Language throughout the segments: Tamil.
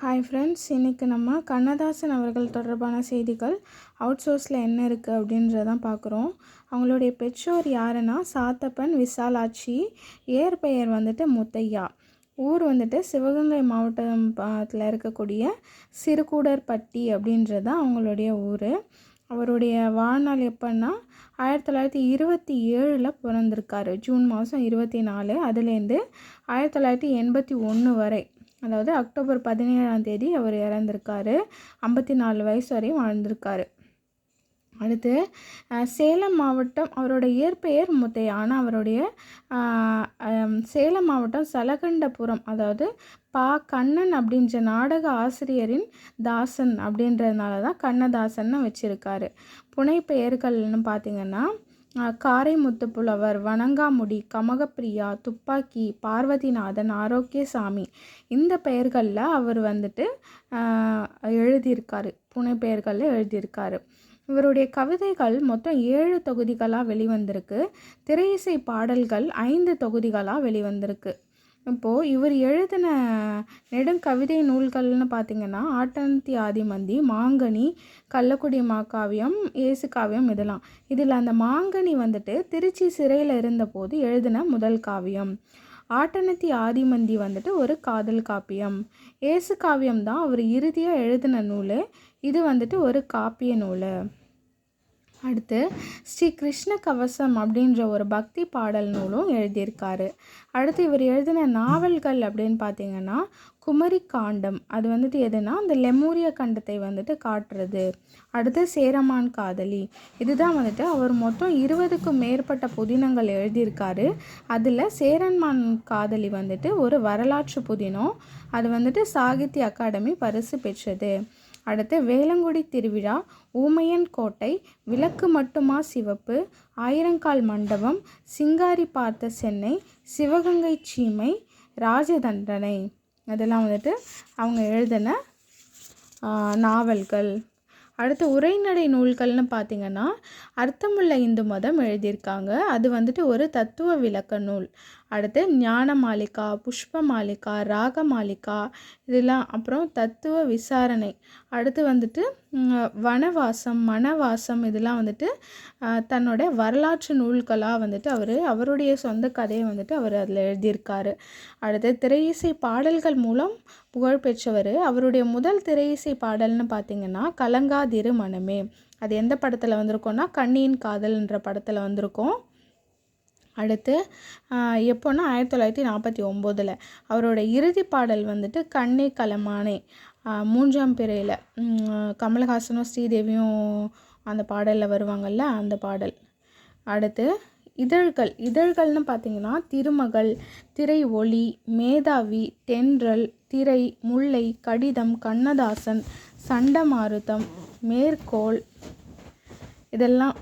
ஹாய் ஃப்ரெண்ட்ஸ் இன்றைக்கி நம்ம கண்ணதாசன் அவர்கள் தொடர்பான செய்திகள் அவுட் சோர்ஸில் என்ன இருக்குது அப்படின்றதான் பார்க்குறோம். அவங்களுடைய பெற்றோர் யாருன்னா சாத்தப்பன் விசாலாட்சி ஏற்பெயர் வந்துட்டு முத்தையா. ஊர் வந்துட்டு சிவகங்கை மாவட்டத்தில் இருக்கக்கூடிய சிறுகூடர்பட்டி அப்படின்றது தான் அவங்களுடைய ஊர். அவருடைய வாழ்நாள் எப்போன்னா ஆயிரத்தி தொள்ளாயிரத்தி இருபத்தி ஏழில் பிறந்திருக்காரு. ஜூன் மாதம் இருபத்தி நாலு அதுலேருந்து ஆயிரத்தி தொள்ளாயிரத்தி எண்பத்தி ஒன்று வரை. அதாவது அக்டோபர் பதினேழாம் தேதி அவர் இறந்திருக்காரு. ஐம்பத்தி நாலு வயசு வரையும் வாழ்ந்திருக்காரு. அடுத்து சேலம் மாவட்டம் அவரோட இயற்பெயர் முத்தையா ஆனால் அவருடைய சேலம் மாவட்டம் சலகண்டபுரம் அதாவது பா கண்ணன் அப்படின்ற நாடக ஆசிரியரின் தாசன் அப்படின்றதுனால தான் கண்ணதாசன்னு வச்சுருக்காரு. புனைப்பெயர்கள்னு பார்த்திங்கன்னா காரைமுத்து புலவர் வணங்காமுடி கமகப்பிரியா துப்பாக்கி பார்வதிநாதன் ஆரோக்கியசாமி இந்த பெயர்களில் அவர் வந்துட்டு எழுதியிருக்காரு. புனை பெயர்களில் எழுதியிருக்காரு. இவருடைய கவிதைகள் மொத்தம் ஏழு தொகுதிகளாக வெளிவந்திருக்கு. திரையிசை பாடல்கள் ஐந்து தொகுதிகளாக வெளிவந்திருக்கு. இப்போது இவர் எழுதின நெடுங்கவிதை நூல்கள்னு பார்த்திங்கன்னா ஆட்டனத்தி ஆதிமந்தி மாங்கனி கள்ளக்குடி மாக்காவியம் ஏசு காவியம் இதெல்லாம். இதில் அந்த மாங்கனி வந்துட்டு திருச்சி சிறையில் இருந்தபோது எழுதின முதல் காவியம். ஆட்டனத்தி ஆதிமந்தி வந்துட்டு ஒரு காதல் காப்பியம். ஏசு காவியம் தான் அவர் இறுதியாக எழுதின நூல். இது வந்துட்டு ஒரு காப்பிய நூல். அடுத்து ஸ்ரீ கிருஷ்ண கவசம் அப்படின்ற ஒரு பக்தி பாடல் நூலும் எழுதியிருக்காரு. அடுத்து இவர் எழுதின நாவல்கள் அப்படின்னு பார்த்தீங்கன்னா குமரி காண்டம். அது வந்துட்டு எதுனா அந்த லெமூரிய கண்டத்தை வந்துட்டு காட்டுறது. அடுத்து சேரமான் காதலி. இதுதான் வந்துட்டு அவர் மொத்தம் இருபதுக்கும் மேற்பட்ட புதினங்கள் எழுதியிருக்காரு. அதில் சேரன்மான் காதலி வந்துட்டு ஒரு வரலாற்று புதினம். அது வந்துட்டு சாகித்ய அகாடமி பரிசு பெற்றது. அடுத்து வேலங்குடி திருவிழா ஊமையன் கோட்டை விளக்கு மட்டுமா சிவப்பு ஆயிரங்கால் மண்டபம் சிங்காரி பார்த்த சென்னை சிவகங்கை சீமை ராஜதண்டனை. அதெல்லாம் வந்துட்டு அவங்க எழுதின நாவல்கள். அடுத்து உரைநடை நூல்கள்னு பார்த்தீங்கன்னா அர்த்தமுள்ள இந்து மதம் எழுதியிருக்காங்க. அது வந்துட்டு ஒரு தத்துவ விளக்க நூல். அடுத்து ஞான மாளிகா புஷ்ப மாளிகா ராக மாளிகா இதெல்லாம் அப்புறம் தத்துவ விசாரணை. அடுத்து வந்துட்டு வனவாசம் மனவாசம் இதெல்லாம் வந்துட்டு தன்னோட வரலாற்று நூல்களாக வந்துட்டு அவர் அவருடைய சொந்த கதையை வந்துட்டு அவர் அதில் எழுதியிருக்காரு. அடுத்து திரையிசை பாடல்கள் மூலம் புகழ்பெற்றவர் அவருடைய முதல் திரையிசை பாடல்னு பார்த்தீங்கன்னா கலங்காதிரு மனமே அது எந்த படத்தில் வந்திருக்கோன்னா கண்ணியின் காதல்ன்ற படத்தில் வந்திருக்கோம். அடுத்து எப்போன்னா ஆயிரத்தி தொள்ளாயிரத்தி நாற்பத்தி ஒம்போதில் அவரோட இறுதி பாடல் வந்துட்டு கண்ணே கலமானே. மூன்றாம் பிறையில். கமல்ஹாசனும் ஸ்ரீதேவியும் அந்த பாடலில் வருவாங்கல்ல அந்த பாடல். அடுத்து இதழ்கள். இதழ்கள்னு பார்த்தீங்கன்னா திருமகள் திரை ஒளி மேதாவி தென்றல் திரை முல்லை கடிதம் கண்ணதாசன் சண்டமாருதம் மேற்கோள். இதெல்லாம்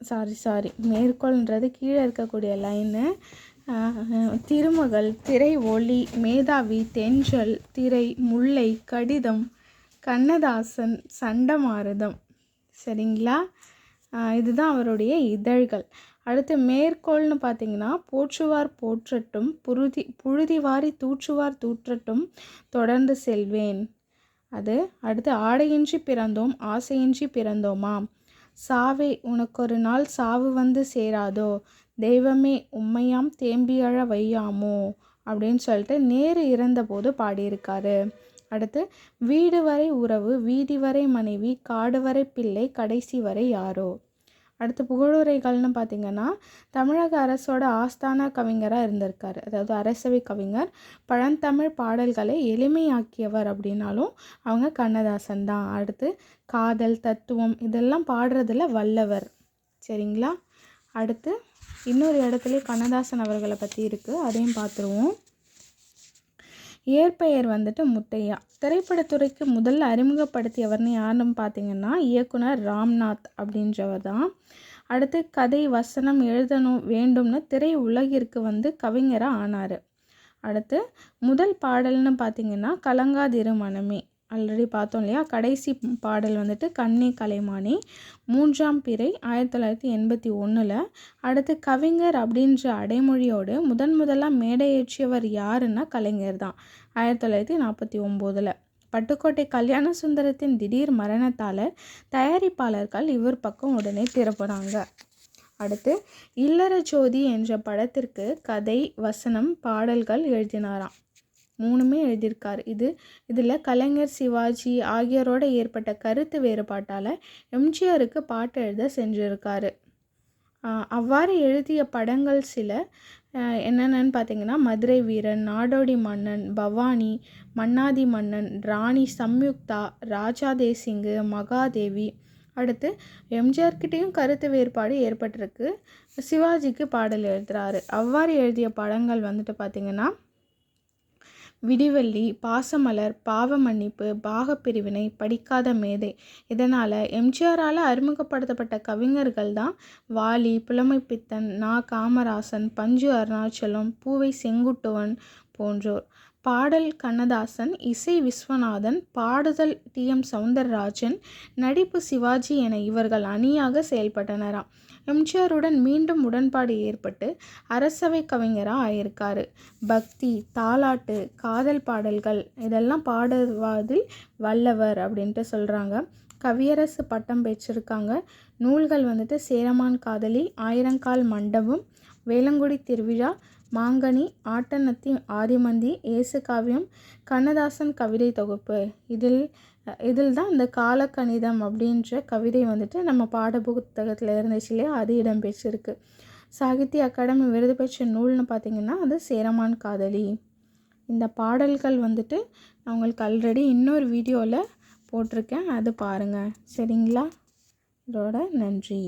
சாரி சாரி மேற்கோள்ன்றது கீழே இருக்கக்கூடிய லைனு திருமகள் திரை ஒளி மேதாவி தென்றல் திரை முல்லை கடிதம் கண்ணதாசன் சண்டமாருதம். சரிங்களா? இதுதான் அவருடைய இதழ்கள். அடுத்து மேற்கோள்னு பார்த்தீங்கன்னா போற்றுவார் போற்றட்டும் புழுதி புழுதிவாரி தூற்றுவார் தூற்றட்டும் தொடர்ந்து செல்வேன். அது அடுத்து ஆடையின்றி பிறந்தோம் ஆசையின்றி பிறந்தோமா சாவே உனக்கொரு நாள் சாவு வந்து சேராதோ? தெய்வமே உம்மையாம் தேம்பியழ வையாமோ? அப்படின்னு சொல்லிட்டு நேரு இறந்தபோது பாடியிருக்காரு. அடுத்து வீடு வரை உறவு வீதி வரை மனைவி காடு வரை பிள்ளை கடைசி வரை யாரோ? அடுத்து புகழுரைகள்னு பார்த்தீங்கன்னா தமிழக அரசோட ஆஸ்தான கவிஞராக இருந்திருக்கார். அதாவது அரசவை கவிஞர். பழந்தமிழ் பாடல்களை எளிமையாக்கியவர் அப்படின்னாலும் அவங்க கண்ணதாசன் தான். அடுத்து காதல் தத்துவம் இதெல்லாம் பாடுறதில் வல்லவர். சரிங்களா? அடுத்து இன்னொரு இடத்துல கண்ணதாசன் அவர்களை பற்றி இருக்குது அதையும் பார்த்துருவோம். இயற்பெயர் வந்துட்டு முத்தையா. திரைப்படத்துறைக்கு முதல்ல அறிமுகப்படுத்தியவர்னு யாருன்னு பார்த்தீங்கன்னா இயக்குனர் ராம்நாத் அப்படின்றவர் தான். அடுத்து கதை வசனம் எழுதணும் வேண்டும்னு திரை உலகிற்கு வந்து கவிஞராக ஆனார். அடுத்து முதல் பாடல்னு பார்த்தீங்கன்னா கலங்காதிரு மனமே. ஆல்ரெடி பார்த்தோம் இல்லையா? கடைசி பாடல் வந்துட்டு கண்ணே கலைமானி மூன்றாம் பிறை ஆயிரத்தி தொள்ளாயிரத்தி எண்பத்தி ஒன்றில் அடுத்து கவிஞர் அப்படின்ற அடைமொழியோடு முதன் முதலாக மேடையேற்றியவர் யாருன்னா கலைஞர் தான் ஆயிரத்தி தொள்ளாயிரத்தி நாற்பத்தி ஒம்போதில். பட்டுக்கோட்டை கல்யாண சுந்தரத்தின் திடீர் மரணத்தால் தயாரிப்பாளர்கள் இவர் பக்கம் உடனே திருப்புறாங்க அடுத்து இல்லற ஜோதி என்ற படத்திற்கு கதை வசனம் பாடல்கள் எழுதினாராம். மூணுமே எழுதியிருக்கார். இது இதில் கலைஞர் சிவாஜி ஆகியோரோட ஏற்பட்ட கருத்து வேறுபாட்டால் எம்ஜிஆருக்கு பாட்டு எழுத செஞ்சுருக்காரு அவ்வாறு எழுதிய படங்கள் சில என்னென்னு என்னென்னன்னு பார்த்தீங்கன்னா மதுரை வீரன் நாடோடி மன்னன் பவானி மன்னாதி மன்னன் ராணி சம்யுக்தா ராஜா தேசிங்கு மகாதேவி. அடுத்து எம்ஜிஆர்கிட்டேயும் கருத்து வேறுபாடு ஏற்பட்டிருக்கு. சிவாஜிக்கு பாடல் எழுதுகிறாரு அவ்வாறு எழுதிய படங்கள் வந்துட்டு பார்த்திங்கன்னா விடிவெள்ளி பாசமலர் பாவ மன்னிப்பு பாகப்பிரிவினை படிக்காத மேதை. இதனால் எம்ஜிஆரால் அறிமுகப்படுத்தப்பட்ட கவிஞர்கள் தான் வாலி புலமைப்பித்தன் நா. காமராசன் பஞ்சு அருணாச்சலம் பூவை செங்குட்டுவன் போன்றோர். பாடல் கண்ணதாசன் இசை விஸ்வநாதன் பாடுதல் டி. எம். சவுந்தரராஜன் நடிப்பு சிவாஜி என இவர்கள் அணியாக செயல்பட்டனராம் எம்ஜிஆருடன் மீண்டும் உடன்பாடு ஏற்பட்டு அரசவை கவிஞராக ஆயிருக்காரு. பக்தி தாலாட்டு காதல் பாடல்கள் இதெல்லாம் பாடுவதில் வல்லவர் அப்படின்ட்டு சொல்கிறாங்க கவியரசு பட்டம் பெற்றிருக்காங்க. நூல்கள் வந்துட்டு சேரமான் காதலி ஆயிரங்கால் மண்டபம் வேலங்குடி திருவிழா மாங்கனி ஆட்டனத்தி ஆதிமந்தி இயேசு காவியம் கண்ணதாசன் கவிதை தொகுப்பு. இதில் இதில் தான் இந்த காலக்கணிதம் அப்படின்ற கவிதை வந்துட்டு நம்ம பாட புத்தகத்தில் இருந்துச்சு இல்லையா? அது இடம்பெற்றிருக்கு. சாகித்ய அகாடமி விருது பெற்ற நூல்னு பார்த்திங்கன்னா அது சேரமான் காதலி. இந்த பாடல்கள் வந்துட்டு நான் உங்களுக்கு ஆல்ரெடி இன்னொரு வீடியோவில் போட்டிருக்கேன். அது பாருங்கள் சரிங்களா? இதோட நன்றி.